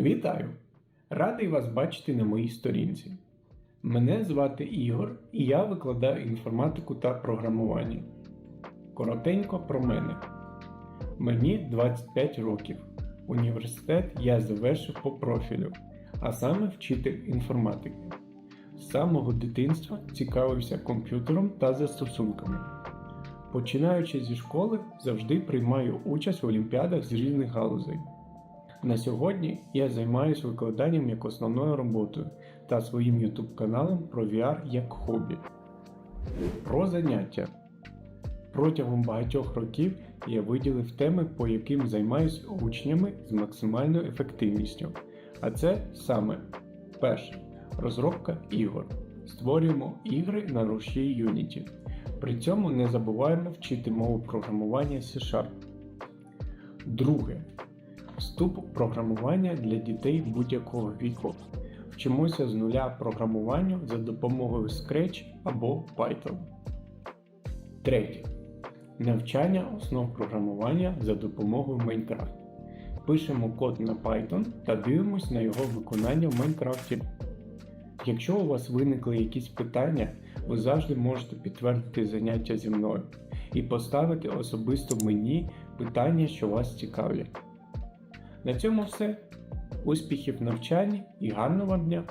Вітаю! Радий вас бачити на моїй сторінці. Мене звати Ігор і я викладаю інформатику та програмування. Коротенько про мене. Мені 25 років. Університет я завершив по профілю, а саме вчитель інформатики. З самого дитинства цікавився комп'ютером та застосунками. Починаючи зі школи, завжди приймаю участь в олімпіадах з різних галузей. На сьогодні я займаюся викладанням як основною роботою та своїм YouTube каналом про VR як хобі. Про заняття. Протягом багатьох років я виділив теми, по яким займаюся учнями з максимальною ефективністю. А це саме перше розробка ігор. Створюємо ігри на рушії Unity. При цьому не забуваємо вчити мову програмування C-Sharp. Друге. Вступ програмування для дітей будь-якого віку. Вчимося з нуля програмуванню за допомогою Scratch або Python. Третє. Навчання основ програмування за допомогою Minecraft. Пишемо код на Python та дивимось на його виконання в Майнкрафті. Якщо у вас виникли якісь питання, ви завжди можете підтвердити заняття зі мною і поставити особисто мені питання, що вас цікавлять. На цьому все. Успіхів в навчанні і гарного дня!